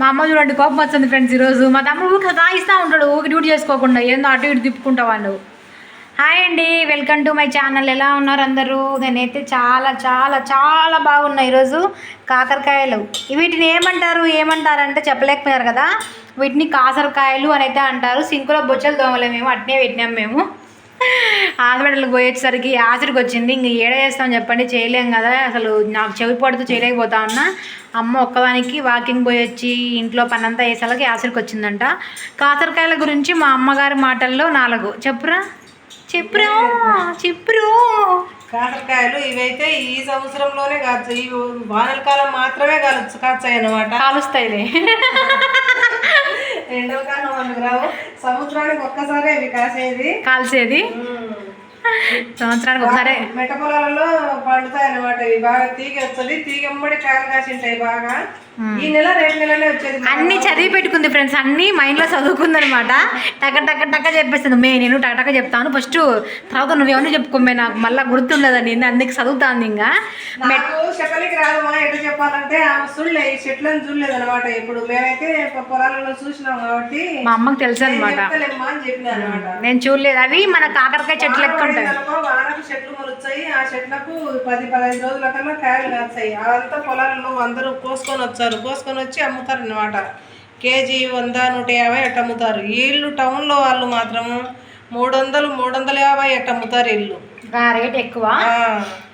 మా అమ్మ చూడండి కోపం వస్తుంది ఫ్రెండ్స్ ఈరోజు. మా తమ్ముడు ఊరికి తాగిస్తూ ఉంటాడు ఊరికి డ్యూటీ చేసుకోకుండా. ఏందో అటు ఇటు తిప్పుకుంటా వాళ్ళు హాయ్ అండి వెల్కమ్ టు మై ఛానల్ ఎలా ఉన్నారు అందరూ? నేనైతే చాలా చాలా చాలా బాగున్నాయి ఈరోజు. కాకరకాయలు. వీటిని ఏమంటారు ఏమంటారు అంటే చెప్పలేకపోయారు కదా. వీటిని కాసరకాయలు అని అయితే అంటారు. సింకులో బొచ్చలు దోమలే మేము అట్నే పెట్టినాం మేము. హాస్పిటల్కి పోయేసరికి యాసిడ్కి వచ్చింది. ఇంక ఏడ చేస్తాం చెప్పండి. చేయలేం కదా. అసలు నాకు చెవి పడుతూ చేయలేకపోతా ఉన్నా. అమ్మ ఒక్కదానికి వాకింగ్ పోయి వచ్చి ఇంట్లో పనంతా వేసేలాకి యాసిడ్కి వచ్చిందంట. కాసరకాయల గురించి మా అమ్మగారి మాటల్లో నాలుగు. చెప్పురా. చెప్పురా. చెప్పురు. కాకరకాయలు ఇవైతే ఈ సంవత్సరంలోనే కావచ్చు ఈ వానల కాలం మాత్రమే కావచ్చు కాచాయి అనమాట కాలుస్తాయిలే. రెండవ కాలం మనకు రావు సంవత్సరానికి ఒక్కసారి కాసేది. కాల్చేది? సంవత్సరానికి ఒకసారి మెట్ట పొలాలలో పండుతాయి అనమాట ఇవి బాగా తీగ వస్తుంది తీగ ఎమ్మడి కాయలు కాసి ఉంటాయి బాగా. ఈ నెల రెండు నెలలే వచ్చేది అన్ని చదివి పెట్టుకుంది ఫ్రెండ్స్ అన్ని మైండ్లో చదువుకుంది అనమాట టక టక టక చెప్పేస్తుంది మే నేను టక టక చెప్తాను. ఫస్ట్ తర్వాత నువ్వేమన్నా చెప్పుకోమే నాకు మళ్ళీ గుర్తుండదని అందుకే చదువుతాను ఇంకా. చెప్పలికి రాదమ్మా ఎట్లా చెప్పాలంటే ఆమె చూడలే ఈ చెట్లను చూడలేదు అనమాట ఇప్పుడు మేమైతే పొలాలలో చూసినాం కాబట్టి మా అమ్మకి తెలుసు అనమాట. చెప్పిన అనమాట. నేను చూడలేదు. అవి మన కాకరకాయ చెట్లు లెక్క ఉంటాయి చెట్లు మొలుస్తాయి. ఆ చెట్లకు పది పదహైదు రోజుల కన్నా కాయలు కాస్తాయి. అదంతా పొలాలలో అందరూ కోసుకొని వచ్చారు. కోసుకొని వచ్చి అమ్ముతారు అనమాట కేజీ వంద నూట యాభై ఎట్ట అమ్ముతారు. వీళ్ళు టౌన్లో వాళ్ళు మాత్రము మూడు వందలు మూడు వందల యాభై ఎట్ట అమ్ముతారు వీళ్ళు ఆ రేట్ ఎక్కువ.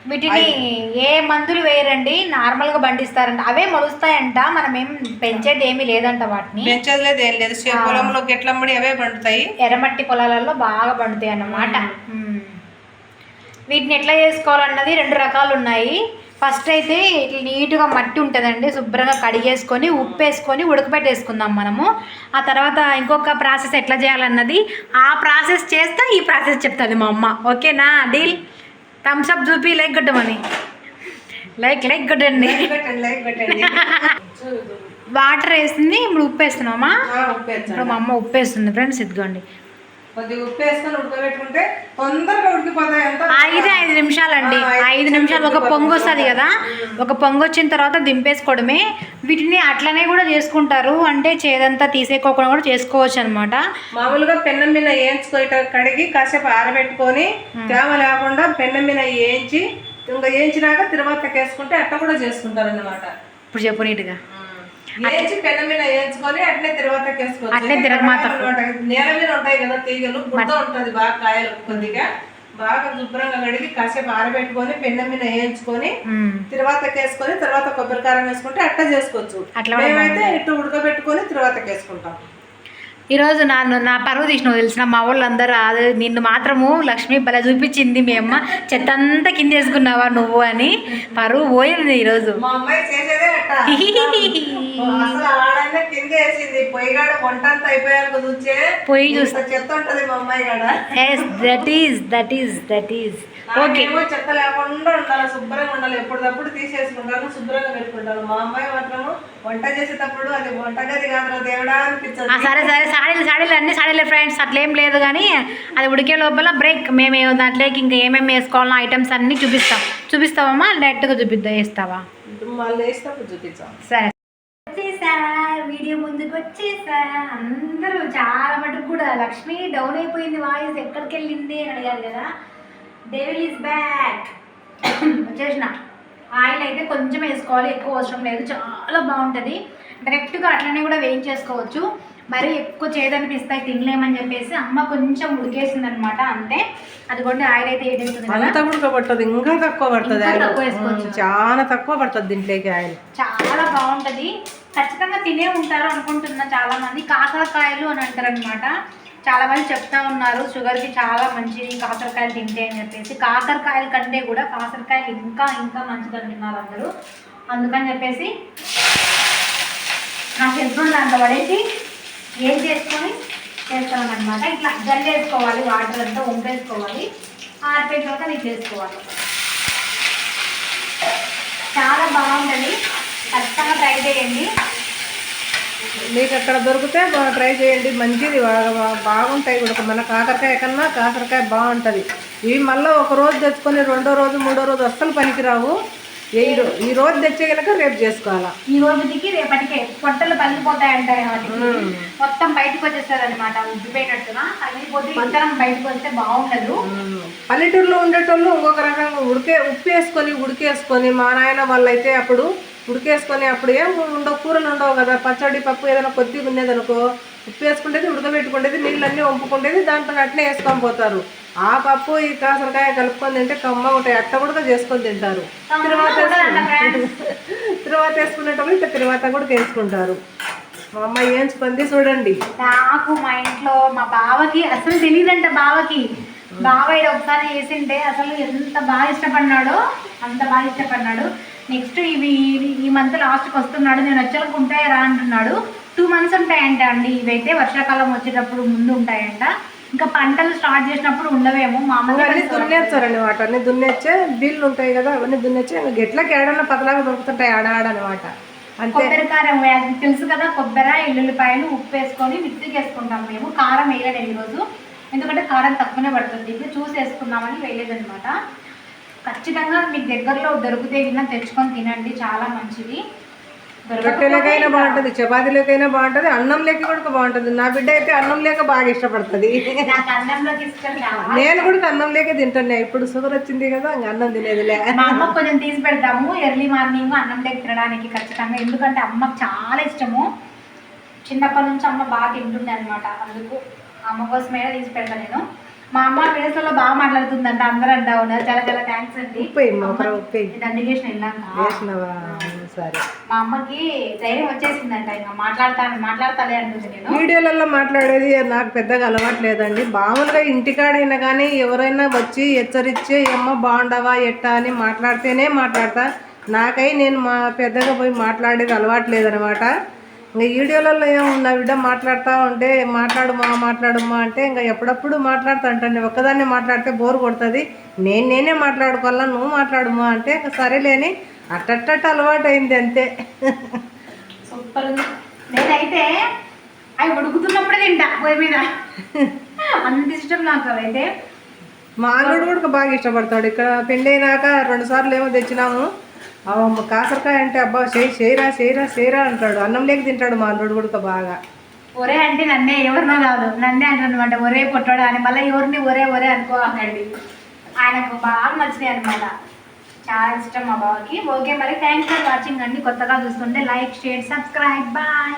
వీటిని ఏ మందులు వేయరండి నార్మల్గా పండిస్తారంట. అవే మొలుస్తాయంట మనం ఏం పెంచేది ఏమీ లేదంట వాటిని. పెంచేది లేదు ఏం లేదు. పొలంలో గెట్లమ్మడి అవే పండుతాయి. ఎర్రమట్టి పొలాలలో బాగా పండుతాయి అన్నమాట. వీటిని ఎట్లా చేసుకోవాలన్నది రెండు రకాలు ఉన్నాయి. ఫస్ట్ అయితే ఇట్లా నీట్గా మట్టి ఉంటుందండి. శుభ్రంగా కడిగేసుకొని ఉప్పు వేసుకొని ఉడకబెట్టేసుకుందాం మనము. ఆ తర్వాత ఇంకొక ప్రాసెస్ ఎట్లా చేయాలన్నది ఆ ప్రాసెస్ చేస్తే ఈ ప్రాసెస్ చెప్తుంది మా అమ్మ. ఓకేనా? డీల్? థమ్స్ అప్ చూపి లైక్ కొట్టమని. లైక్ లైక్ కొట్టండి. వాటర్ వేసింది ఇప్పుడు ఉప్పు వేస్తున్నామా. ఇప్పుడు మా అమ్మ ఉప్పు వేస్తుంది ఫ్రెండ్స్ ఇదిగోండి. కొద్దిగా ఉప్పు వేసుకొని ఉడకబెట్టుకుంటే తొందరగా ఉడికిపోతాయి అంతా. ఐదే ఐదు నిమిషాలండి. ఆ, ఐదు నిమిషాలు ఒక పొంగు వస్తుంది కదా. ఒక పొంగు వచ్చిన తర్వాత దింపేసుకోవడమే. వీటిని అట్లనే కూడా చేసుకుంటారు. అంటే చేదంతా తీసేకోకుండా కూడా చేసుకోవచ్చు అనమాట మామూలుగా పెన్నం మీద వేయించుకో ఇట్లా కడిగి కాసేపు ఆరబెట్టుకొని తేమ లేకుండా పెన్నం మీద వేయించి ఇంకా వేయించినాక తర్వాత వేసుకుంటే అట్లా కూడా చేసుకుంటారు అన్నమాట ఇప్పుడు చెప్పు నీట్గా. వేయించి పెన్నం మీద వేయించుకొని అట్లే తర్వాత వేసుకోవచ్చు అట్లే తిరగమాత. నేల మీద ఉంటాయి కదా తీగలు బుడ్డ ఉంటది బాగా కాయలు కొద్దిగా. బాగా శుభ్రంగా కడిగి కాసేపు ఆరబెట్టుకొని పెన్నం మీద వేయించుకొని. తర్వాత వేసుకొని తర్వాత కొబ్బరి కారం వేసుకుంటే అట్లా చేసుకోవచ్చు. మేమైతే ఇటు ఉడకబెట్టుకొని తర్వాత వేసుకుంటాం ఈరోజు నా నా పరువు తీసినావు తెలిసిన? మా వాళ్ళందరూ అదే నిన్ను మాత్రము లక్ష్మి భలే చూపించింది మీ అమ్మ. చెత్త అంతా కింద వేసుకున్నావా నువ్వు అని పరువు పోయింది ఈరోజు. చెత్త ఉంటది మా అమ్మాయి కాడ. Yes that is that is that is okay నాకేమో చెత్త లేకుండా ఉండాలి శుభ్రంగా ఉండాలి. ఎప్పటికప్పుడు తీసేసుకుంటాను శుభ్రంగా పెట్టుకుంటాను. మా అమ్మాయి మాత్రము వంట చేసేటప్పుడు అది వంటగది కాదు దేవుడా అనిపించదు. ఆ, సరే సరే. సాడీలు సాడీలు అన్ని సాడీలే ఫ్రెండ్స్ అట్లేం లేదు కానీ అది ఉడికే లోపల బ్రేక్ మేము దాంట్లోకి ఇంకా ఏమేమి వేసుకోవాలన్న ఐటమ్స్ అన్నీ చూపిస్తాం. చూపిస్తావమ్మా? డైరెక్ట్గా చూపిద్దాం వేస్తావా? సరే. వచ్చేసా? వీడియో ముందుకు వచ్చేసా? అందరూ చాలా మటుకు కూడా లక్ష్మి డౌన్ అయిపోయింది వాయిస్. ఎక్కడికి వెళ్ళింది అని అడిగారు కదా. డెవిల్ ఈస్ బ్యాక్ వచ్చేసిన. ఆయిల్ అయితే కొంచెం వేసుకోవాలి. ఎక్కువ అవసరం లేదు. చాలా బాగుంటుంది. డైరెక్ట్గా అట్లనే కూడా వేయించేసుకోవచ్చు. మరి ఎక్కువ చేదనిపిస్తాయి తినలేమని చెప్పేసి అమ్మ కొంచెం ఉడికేసింది అనమాట అంతే. అదిగోండి ఆయిల్ అయితే అంత కూడా పడుతుంది ఇంకా తక్కువ పడుతుంది తక్కువ వేసుకోవచ్చు. చాలా తక్కువ పడుతుంది దీంట్లోకి ఆయిల్. చాలా బాగుంటది. ఖచ్చితంగా తినే ఉంటారు అనుకుంటున్నా చాలా మంది కాకరకాయలు అని అంటారు అనమాట చాలా మంది చెప్తా ఉన్నారు షుగర్కి చాలా మంచిది కాకరకాయలు తింటే అని చెప్పేసి. కాకరకాయల కంటే కూడా కాకరకాయలు ఇంకా ఇంకా మంచిది అంటున్నారు అందరూ. అందుకని చెప్పేసి నా హెల్త్ దాంట్లో పడేసి ఏం చేసుకొని చేస్తాం అనమాట ఇట్లా జల్లేసుకోవాలి వాటర్ అంతా వంపేసుకోవాలి. ఆరిపోయిన తర్వాత నీకు చేసుకోవాలి. చాలా బాగుంటుంది. ఖచ్చితంగా ట్రై చేయండి. మీకు అక్కడ దొరికితే ట్రై చేయండి. మంచిది. బాగుంటాయి కూడా. మన కాకరకాయ కన్నా కాకరకాయ బాగుంటుంది. ఇవి మళ్ళీ ఒక రోజు తెచ్చుకొని రెండో రోజు మూడో రోజు అస్సలు పనికిరావు. ఈ రోజు తెచ్చేయగలక రేపు చేసుకోవాలా. ఈ రోజుకి రేపటికే పొట్టలు పగిలిపోతాయంట వాటికి మొత్తం బయటకు వచ్చేస్తారు అనమాట ఉబ్బిపోయినట్టుగా పగిలిపోతే బయటకు వస్తే బాగుండదు. పల్లెటూరులో ఉండేటోళ్ళు ఇంకొక రకంగా ఉడికే ఉప్పు వేసుకొని ఉడికేసుకొని మా నాయన వాళ్ళు అయితే అప్పుడు ఉడికేసుకొని అప్పుడు ఏం ఉండవు కూరలు ఉండవు కదా. పచ్చడి పప్పు ఏదైనా కొద్దిగా ఉండేది అనుకో ఉప్పు వేసుకుంటేది ఉడకబెట్టుకుంటేది నీళ్ళన్నీ వంపుకుంటేది దాంట్లో అట్నే వేసుకొని పోతారు. ఆ పప్పు ఈ కాసరకాయ కలుపుకొని తింటే కమ్మ ఉంటాయి. అట్ట కూడా చేసుకొని తింటారు. తర్వాత తర్వాత వేసుకునేటప్పుడు ఇట్లా తర్వాత కూడా వేసుకుంటారు. మా అమ్మ ఏంచుకుంది చూడండి. నాకు మా ఇంట్లో మా బావకి అసలు తెలియదంట బావకి. బావ ఈడ ఒకసారి చేసింటే అసలు ఎంత బాగా ఇష్టపడినాడో అంత బాగా ఇష్టపడినాడు. నెక్స్ట్ ఇవి ఇవి- ఈ మంత్ లాస్ట్కి వస్తున్నాడు. నేను వచ్చేలకు ఉంటాయరా అంటున్నాడు. టూ మంత్స్ ఉంటాయంట అండి. ఇవైతే వర్షాకాలం వచ్చేటప్పుడు ముందు ఉంటాయంట. ఇంకా పంటలు స్టార్ట్ చేసినప్పుడు ఉండవేమో ఇంకా అన్ని మామూలుగా దున్నేస్తారండి వాటి అన్ని దున్నేచ్చే బీళ్ళు ఉంటాయి కదా అవన్నీ దున్నేచ్చే ఇంకా గెట్లకి ఏడన్నా పతలాగా దొరుకుతుంటాయి ఆడ ఆడ అనమాట అంతే. కొబ్బరి కారం. తెలుసు కదా కొబ్బరి ఎల్లుల్లిపాయలు ఉప్పు వేసుకొని మిక్సీకి వేసుకుంటాం మేము. కారం వేయలేదు ఈరోజు. ఎందుకంటే కారం తక్కువనే పడుతుంది. ఇది చూసి వేసుకున్నామని వేయలేదన్నమాట. ఖచ్చితంగా మీకు దగ్గరలో దొరికితే విన్నా తెచ్చుకొని తినండి. చాలా మంచిది. రొట్టెలకైనా బాగుంటుంది చపాతీలకైనా బాగుంటుంది అన్నం లేక కూడా బాగుంటుంది. నా బిడ్డ అయితే అన్నం లేక బాగా ఇష్టపడుతుంది. నేను కూడా అన్నం లేక తింటున్నా. ఇప్పుడు షుగర్ వచ్చింది కదా అన్నం తినేదిలే. మా అమ్మ కొంచెం తీసి పెడతాము ఎర్లీ మార్నింగ్ అన్నం దగ్గర తినడానికి ఖచ్చితంగా. ఎందుకంటే అమ్మకు చాలా ఇష్టము. చిన్నప్పటి నుంచి అమ్మ బాగా తింటుండే అనమాట అందుకు అమ్మ కోసమే తీసి పెడతాను నేను. మా అమ్మ వీడియోస్లో బాగా మాట్లాడుతుందంట. అందరూ అంటా ఉన్నారు. చాలా చాలా థ్యాంక్స్ అండి. దండిగేసిన వెళ్ళాక ఒకసారి సరే మా అమ్మకి ధైర్యం వచ్చేసిందంట ఇంకా మాట్లాడతాను మాట్లాడతాలే అంటుంది నేను. వీడియోలలో మాట్లాడేది నాకు పెద్దగా అలవాటు లేదండి మామూలుగా ఇంటికాడైనా కానీ ఎవరైనా వచ్చి హెచ్చరించి ఏమో బాగుండవా ఎట్టా అని మాట్లాడితేనే మాట్లాడతా. నాకై నేను మా పెద్దగా పోయి మాట్లాడేది అలవాటు లేదనమాట ఇంకా వీడియోలలో ఏమున్నా బిడ్డ మాట్లాడుతూ ఉంటే మాట్లాడుమా మాట్లాడుమా అంటే ఇంకా ఎప్పుడప్పుడు మాట్లాడుతూ ఉంటాను ఒక్కదాన్నే మాట్లాడితే బోర్ కొడుతుంది. నేను నేనే మాట్లాడుకోవాలా నువ్వు మాట్లాడుమా అంటే ఇంకా సరేలేని అట్టట్టట్టు అలవాటు అయింది అంతే. సూపర్ నేనైతే అవి ఉడుకుతున్నప్పుడే తింటా పొయ్యి మీద. అంత ఇష్టం నాకు అవైతే మా అల్లుడు కూడా బాగా ఇష్టపడతాడు. ఇక్కడ పెళ్ళి అయినాక రెండు సార్లు ఏమో తెచ్చినాము. ఆ కాసరకాయ అంటే అబ్బా చేయి చేయరా చేయరా చేయరా అంటాడు. అన్నం లేక తింటాడు మా అల్లుడు కూడా బాగా. ఒరే అంటే నన్నే ఎవరినో కాదు. నన్నే అంటానమాట ఒరే పొట్టాడు అని. మళ్ళీ ఎవరిని ఒరే ఒరే అనుకోకండి ఆయనకు బాగా నచ్చినాయి అనమాట చాలా ఇష్టం మా బావకి. ఓకే మరి థ్యాంక్స్ ఫర్ వాచింగ్ అండి కొత్తగా చూస్తుంటే లైక్ షేర్ సబ్స్క్రైబ్ బాయ్